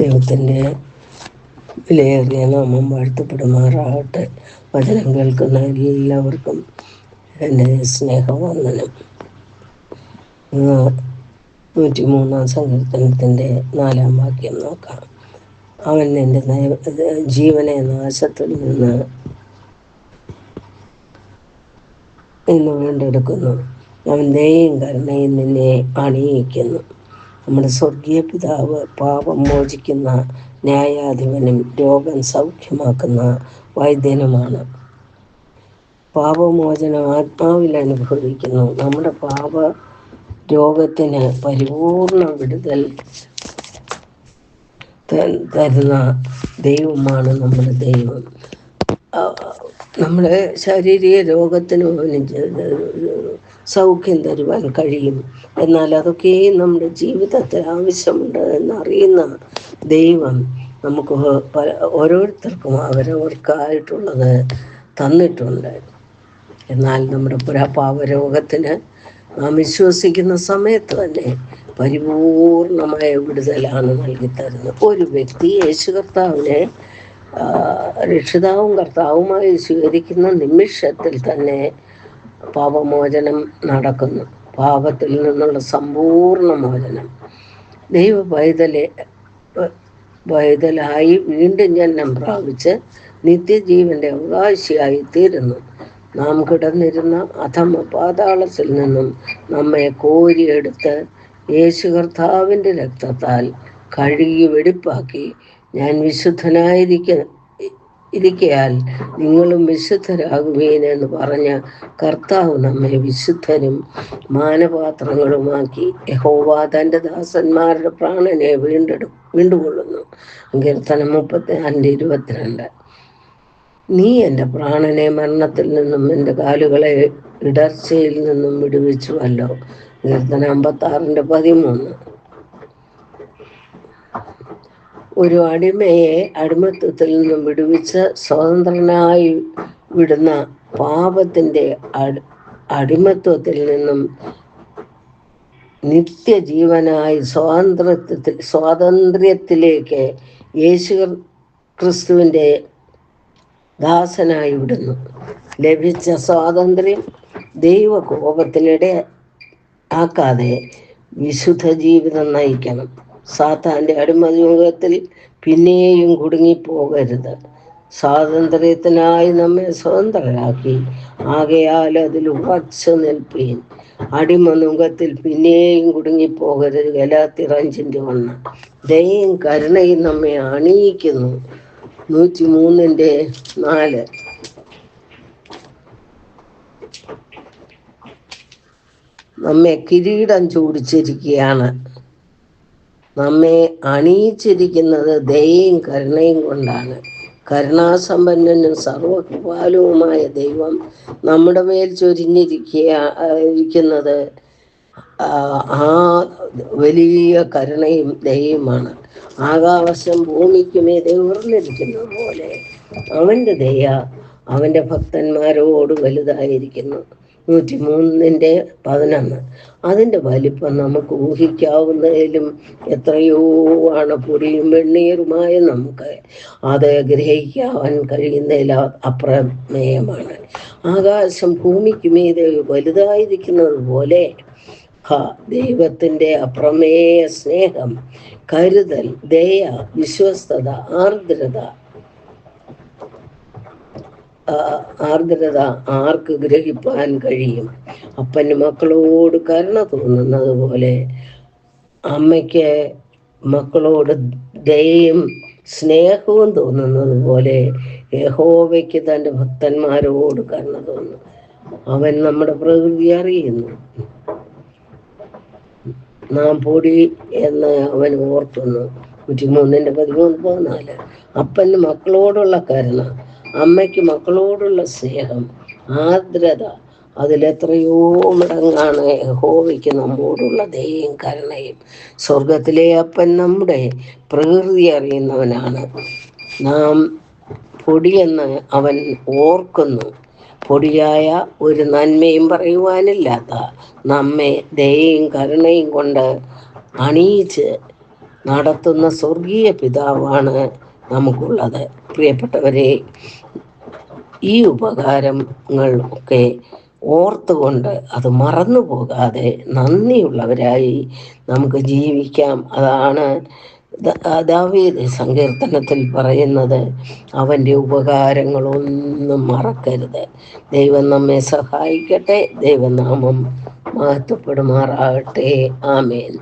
ദൈവത്തിന്റെ വിലയേറിയ നാമം വാഴ്ത്തപ്പെടുമാറാകട്ടെ. വചനം കേൾക്കുന്ന എല്ലാവർക്കും എന്റെ സ്നേഹവന്ദനം നൂറ്റി മൂന്നാം സങ്കീർത്തനത്തിന്റെ നാലാം വാക്യം നോക്കാം. അവൻ എന്റെ ജീവനെ നാശത്തിൽ നിന്ന് നിന്ന് വീണ്ടെടുക്കുന്നു. അവൻ ദയയും കരുണയും നിന്നെ അണിയിക്കുന്നു. നമ്മുടെ സ്വർഗീയ പിതാവ് പാപം മോചിക്കുന്ന ന്യായാധിപനും രോഗം സൗഖ്യമാക്കുന്ന വൈദ്യനുമാണ്. പാപമോചനം ആത്മാവിൽ അനുഭവിക്കുന്നു. നമ്മുടെ പാപ രോഗത്തിന് പരിപൂർണ വിടുതൽ തരുന്ന ദൈവമാണ് നമ്മുടെ ദൈവം. നമ്മുടെ ശാരീരിക രോഗത്തിന് സൗഖ്യം തരുവാൻ കഴിയും. എന്നാൽ അതൊക്കെ നമ്മുടെ ജീവിതത്തിൽ ആവശ്യമുണ്ട് എന്നറിയുന്ന ദൈവം നമുക്ക് ഓരോരുത്തർക്കും അവരവർക്കായിട്ടുള്ളത് തന്നിട്ടുണ്ട്. എന്നാൽ നമ്മുടെ പുരാപാവരോഗത്തിന് നാം വിശ്വസിക്കുന്ന സമയത്ത് തന്നെ പരിപൂർണമായ വിടുതലാണ് നൽകിത്തരുന്നത്. ഒരു വ്യക്തി യേശു കർത്താവിനെ രക്ഷിതാവും കർത്താവുമായി സ്വീകരിക്കുന്ന നിമിഷത്തിൽ തന്നെ പാപമോചനം നടക്കുന്നു. പാപത്തിൽ നിന്നുള്ള സമ്പൂർണ മോചനം. ദൈവ പൈതലെ പൈതലായി വീണ്ടും ജന്മം പ്രാപിച്ച് നിത്യജീവന്റെ അവകാശിയായി തീരുന്നു നാം കിടന്നിരുന്ന അധമ പാതാളത്തിൽ നിന്നും നമ്മെ കോരിയെടുത്ത് യേശു കർത്താവിന്റെ രക്തത്താൽ കഴുകി വെടിപ്പാക്കി ഞാൻ വിശുദ്ധനായിരിക്ക ഇരിക്കയാൽ നിങ്ങളും വിശുദ്ധരാകുവീൻ എന്ന് പറഞ്ഞ കർത്താവ് നമ്മെ വിശുദ്ധരും മാനപാത്രങ്ങളുമാക്കി. യഹോവ തന്റെ ദാസന്മാരുടെ പ്രാണനെ വീണ്ടെടു വീണ്ടുകൊള്ളുന്നു. കീർത്തനം മുപ്പത്തി അഞ്ച് ഇരുപത്തിരണ്ട്. നീ എന്റെ പ്രാണനെ മരണത്തിൽ നിന്നും എന്റെ കാലുകളെ ഇടർച്ചയിൽ നിന്നും വിടുവിച്ചുവല്ലോ. കീർത്തനം അമ്പത്തി ആറിന്റെ പതിമൂന്ന്. ഒരു അടിമയെ അടിമത്വത്തിൽ നിന്നും വിടുവിച്ച് സ്വതന്ത്രനായി വിടുന്ന പാപത്തിന്റെ അടി അടിമത്വത്തിൽ നിന്നും നിത്യജീവനായി സ്വാതന്ത്ര്യത്തിൽ സ്വാതന്ത്ര്യത്തിലേക്ക് യേശു ക്രിസ്തുവിന്റെ ദാസനായി വിടുന്നു. ലഭിച്ച സ്വാതന്ത്ര്യം ദൈവകോപത്തിനിടെ ആക്കാതെ വിശുദ്ധ ജീവിതം നയിക്കണം. സാത്താന്റെ അടിമയോഗത്തിൽ പിന്നെയും കുടുങ്ങിപ്പോകരുത്. സ്വാതന്ത്ര്യത്തിനായി നമ്മെ സ്വതന്ത്രരാക്കി. ആകയാൽ അതിൽ ഉറച്ചു നിൽപ്പീൻ. അടിമനുഖത്തിൽ പിന്നെയും കുടുങ്ങിപ്പോകരുത്. ഗലാത്തിറഞ്ചിന്റെ വണ്ണം. ദയയും കരുണയും നമ്മെ അണിയിക്കുന്നു നൂറ്റി മൂന്നിന്റെ നാല്. നമ്മെ കിരീടം ചൂടിച്ചിരിക്കുകയാണ്. നമ്മെ അണിയിച്ചിരിക്കുന്നത് ദയയും കരുണയും കൊണ്ടാണ്. കരുണാസമ്പന്നനും സർവകൃപാലുവുമായ ദൈവം നമ്മുടെ മേൽ ചൊരിഞ്ഞിരിക്കുക ഇരിക്കുന്നത് ആ വലിയ കരുണയും ദയയുമാണ്. ആകാശം ഭൂമിക്കുമേ മീതെ പോലെ അവന്റെ ദയ അവന്റെ ഭക്തന്മാരോട് വലുതായിരിക്കുന്നു. നൂറ്റി മൂന്നിന്റെ പതിനൊന്ന്. അതിന്റെ വലിപ്പം നമുക്ക് ഊഹിക്കാവുന്നതിലും എത്രയോ ആണ്. പൊടിയും വെണ്ണീറുമായ നമുക്ക് അത് ഗ്രഹിക്കാൻ കഴിയുന്നതിൽ അപ്രമേയമാണ്. ആകാശം ഭൂമിക്ക് മീതെ വലുതായിരിക്കുന്നത് പോലെ ദൈവത്തിന്റെ അപ്രമേയ സ്നേഹം കരുതൽ ദയ വിശ്വസ്തത ആർദ്രത ആർദ്രത ആർക്ക് ഗ്രഹിപ്പാൻ കഴിയും? അപ്പന് മക്കളോട് കരുണ തോന്നുന്നത് പോലെ അമ്മയ്ക്ക് മക്കളോട് ദയയും സ്നേഹവും തോന്നുന്നത് പോലെ യഹോവയ്ക്ക് തന്റെ ഭക്തന്മാരോട് കരുണ തോന്നുന്നു. അവൻ നമ്മുടെ പ്രകൃതി അറിയുന്നു. നാം പൊടി എന്ന് അവൻ ഓർക്കുന്നു. നൂറ്റിമൂന്നിന്റെ പതിമൂന്ന് പതിനാല്. അപ്പന് മക്കളോടുള്ള കരുണ. അമ്മയ്ക്ക് മക്കളോടുള്ള സ്നേഹം ആർദ്രത അതിലെത്രയോ മടങ്ങാണ് യഹോവയ്ക്ക് നമ്മോടുള്ള ദയയും കരുണയും. സ്വർഗത്തിലെ അപ്പൻ നമ്മുടെ പ്രകൃതി അറിയുന്നവനാണ്. നാം പൊടിയെന്ന് അവൻ ഓർക്കുന്നു. പൊടിയായ ഒരു നന്മയും പറയുവാനില്ലാത്ത നമ്മെ ദയയും കരുണയും കൊണ്ട് അണിയിച്ച് നടത്തുന്ന സ്വർഗീയ പിതാവാണ് നമുക്കുള്ളത്. പ്രിയപ്പെട്ടവരെ ഈ ഉപകാരങ്ങൾ ഒക്കെ ഓർത്തുകൊണ്ട് അത് മറന്നു പോകാതെ നന്ദിയുള്ളവരായി നമുക്ക് ജീവിക്കാം. അതാണ് ദാവീദ് സങ്കീർത്തനത്തിൽ പറയുന്നത്. അവന്റെ ഉപകാരങ്ങളൊന്നും മറക്കരുത്. ദൈവം നമ്മെ സഹായിക്കട്ടെ. ദൈവനാമം മഹത്വപ്പെടുമാറാകട്ടെ. ആമേൻ.